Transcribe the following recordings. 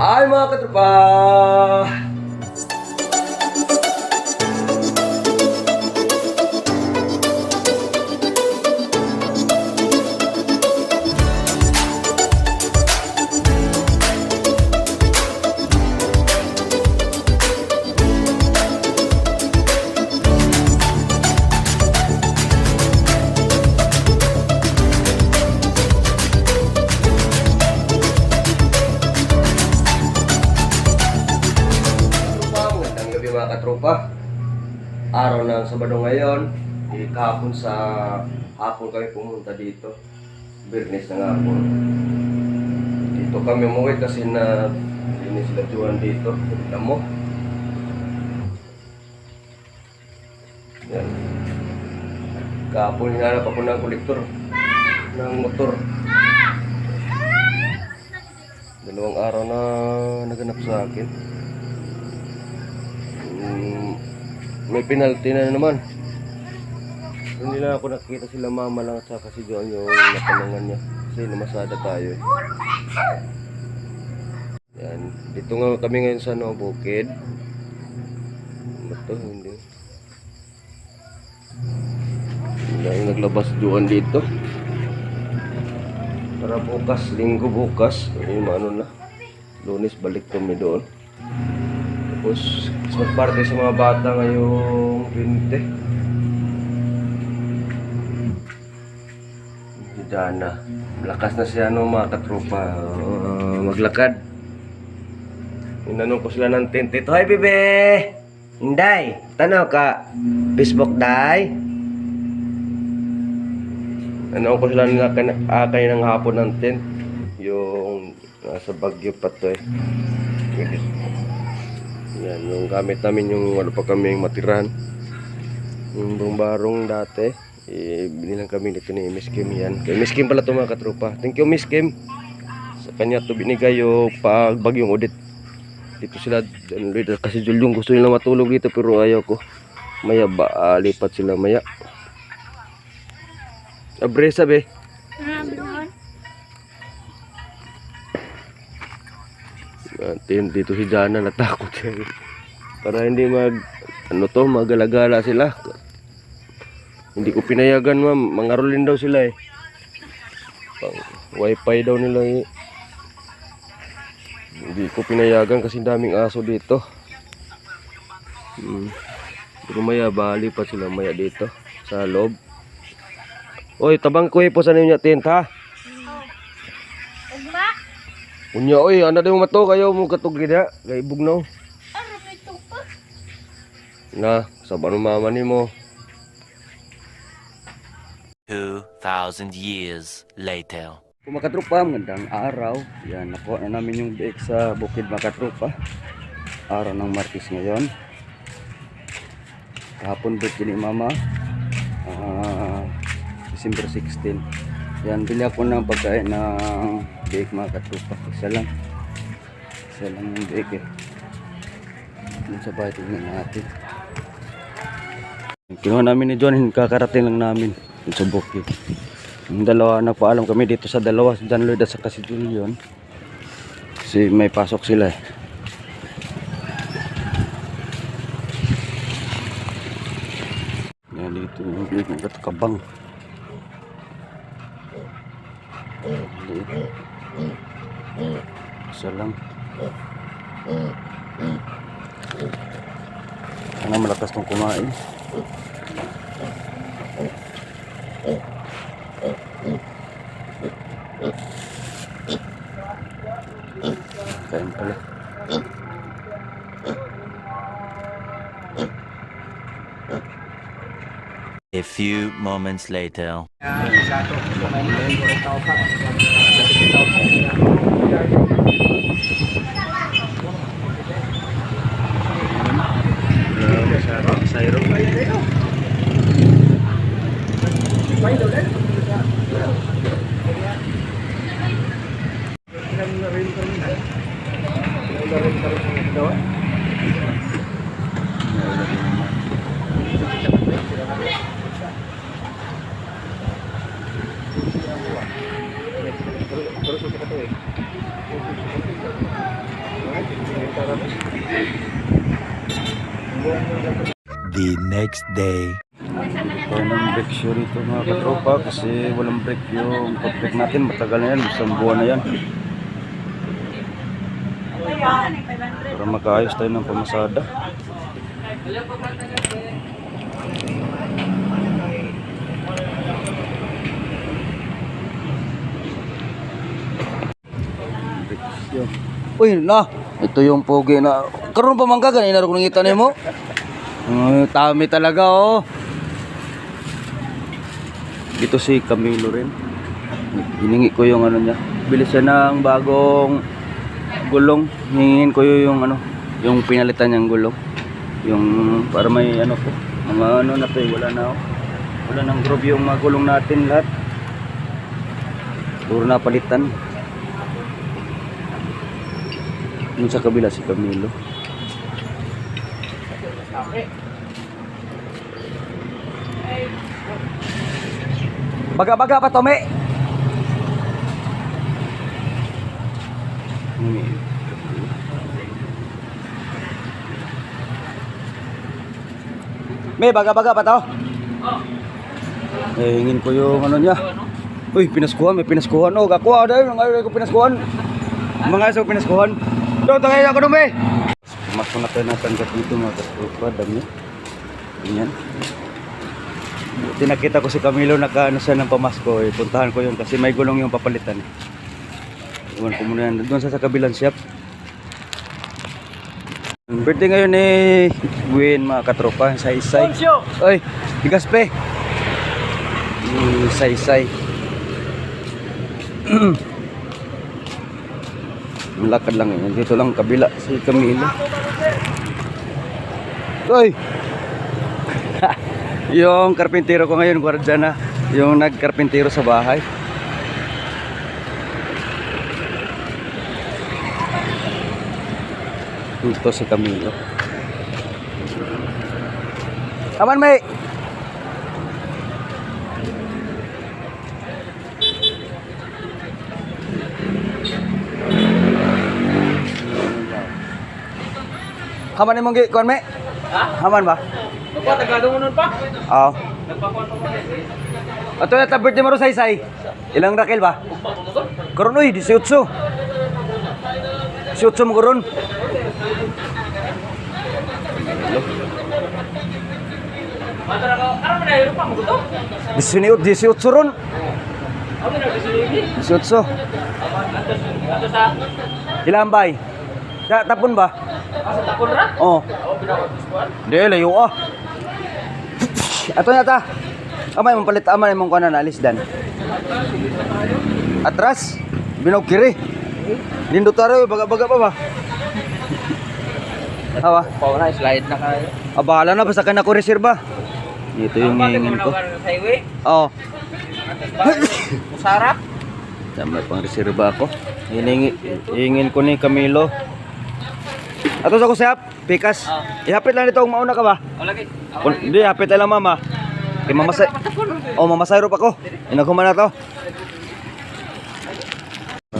Ay mga katropa! Sabado ngayon. Eh, kahapon sa hapon kami pumunta dito. Birnes ng hapon. Dito kami umuwi kasi na hindi sila Juan dito. Tignan mo. Yan. Kahapon hinanap ako ng kolektor ng motor. Dalawang araw na naganap sa akin. May penalty na naman. Hindi na ako nakita sila mama lang at saka si John yung natanungan niya. Kasi namasada tayo. Yan. Dito nga kami ngayon sa no, bukid. Ano to? Hindi. Hindi naglabas Juan dito. Para bukas, linggo bukas. Ano na. Lunes balik kami doon. Tapos, mas parte sa mga bata ngayong 20. Si Dana. Lakas na siya no mga katropa. Uh, maglakad. Inanong ko sila ng tent. Ito, hi bebe! Inday, tanaw ka. Facebook day? Ano ko sila nila kan ah, kaninang hapon ng tent. Yung nasa Bagyo pa to eh. Yan, yung gamit namin yung ano pa kaming matirahan. Yung bumbarong dati, eh, binilang kami dito ni Miss Kim yan. Kay Miss Kim pala ito mga katropa. Thank you Miss Kim. Sa kanya to binigay yung pagbagyong audit. Dito sila, kasi Julyong gusto nila matulog dito pero ayaw ko. Maya ba, ah, lipat sila maya. Abre sabi. Natin dito si Jana natakot siya. Para hindi mag ano to, magalagala sila. Hindi ko pinayagan ma'am, mangarolin daw sila eh. Pang wifi daw nila eh. Hindi ko pinayagan kasi daming aso dito. Hmm. Pero maya bali pa sila maya dito sa loob. Oy, tabang ko po sa ninyo tent ha. Unya oy, ana daw mato kayo mo katog gida, kay bugnaw. Ano na ito pa? Na, sa ano mama nimo. 2,000 years later. Kung makatropa, magandang araw. Yan, nakuha na namin yung bake sa bukid makatropa. Araw ng Martis ngayon. Kahapon birthday ni mama. Ah, December 16. Yan, bili ako ng pagkain ng bake mga katropa. Isa lang. Isa lang yung bake eh. Dun sa bahay, tingnan natin. Kinuha namin ni John, kakarating lang namin dun sa bukid. Yung dalawa, nagpaalam kami dito sa dalawa, si John Lloyd at saka si Julian. Kasi may pasok sila eh. Yan dito yung big ng katakabang. Liit. Isa lang. Sana malakas tong kumain. Kain pala. A few moments later. 小朋友。们好我是第 next day. Kaya ng brake shoe rito mga katropa kasi walang brake yung pag-brake natin matagal na yan, isang buwan na yan. Para makaayos tayo ng pamasada. Uy, na. Ito yung pogi na. Karoon pa man ka ganina ro ngita nimo. Ay, tami talaga oh. Dito si Camilo rin. Hiningi ko yung ano niya. Bili siya ng bagong gulong. Hingin ko yung ano, yung pinalitan niyang gulong. Yung para may ano po. Mga ano na to eh, wala na oh. Wala nang groove yung mga gulong natin lahat. Puro na palitan. Yung sa kabila si Camilo. Baga-baga pa to, me. Hiningi. Me, baga-baga pa to. Eh, hingin ko yung ano niya. Uy, pinaskuhan, may pinaskuhan. Oh, gakuha dahil, ngayon ko pinaskuhan. Mga sa pinaskuhan. Do, tangay ako dumi. Pumasok na tayo ng tanggap dito mga kastrupa, dami. Ganyan. Buti nakita ko si Camilo naka ano siya ng pamasko eh. Puntahan ko yun kasi may gulong yung papalitan. Iwan ko muna yan. Doon sa, sa kabilang shop. Birthday ngayon ni Gwen mga katropa. Say-say. Oy, bigas pe. Ni Say-say. Malakad lang yun. Dito lang kabila si Camilo. Oy! yung karpintero ko ngayon, gwardiya na. Yung nagkarpintero sa bahay. Ito si Camilo. Aman, me. Kaman imong gi kon me? Haman ba? Apa tagado mo nun pa? Oo. Ato na tabert ni Maro Saysay. Ilang rakil ba? Karon uy, 18. 18 mo karon. Matara ano mo na yun pa mo to? 18, 18 ron. Ano na gusto niyo? 18. Ato sa Ilang bay? Ta tapon ba? asa tapon ra? Oo. Ako binawag squad. Di, layo ah. Ato na ta. Amay mong palit amay mong kanan alis dan. Atras. Binog kiri. Lindot taro baga-baga pa ba? Hawa. Pao na slide na kayo. Abala na basta ka na ko reserba. Ito yung hingin ko. sa. Oo. Musarap. Tama pang reserba ako. Hiningi, hingin ko ni Camilo. Ato sa kusap, pikas. Ihapit lang dito kung mauna ka ba? O lagi. Hindi, hapit lang mama. Kay mamasay. Oh, mamasay ro pa ko. Inaguman na to.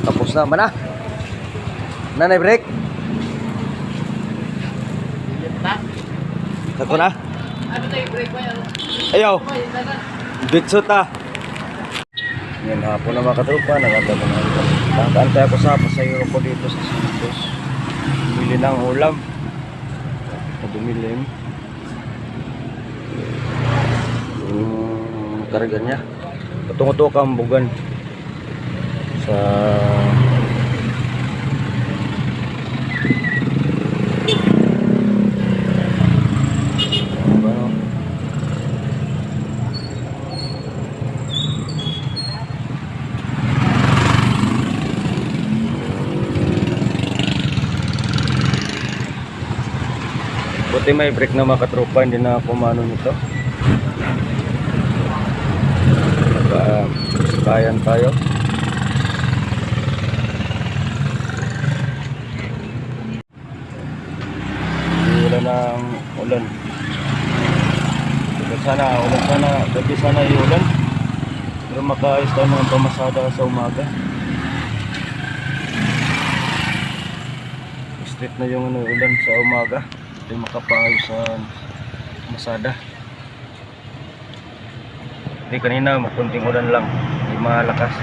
Tapos na ba na? Nanay break. Sako na? Ano tayo break mo yan? Ayaw. Bitso ta. Yan hapon na mga katropa, nakatabi na ito. Nakantay ako sa pasayro ko dito sa Santos. Bumili ng ulam. Dumilim. Yung karga niya. Patungo-tungo ang bugan. Sa Ano ba, no? Buti may break na mga katropa, hindi na pumano nito. Naka, bayan tayo. Ulan ng ulan. Ulan sana, ulan sana, gabi sana yung ulan. Pero makaayos tayo ng pamasada sa umaga. Straight na yung ano, ulan sa umaga. Ito yung makapal sa masada. Hindi kanina, makunting ulan lang. Hindi malakas.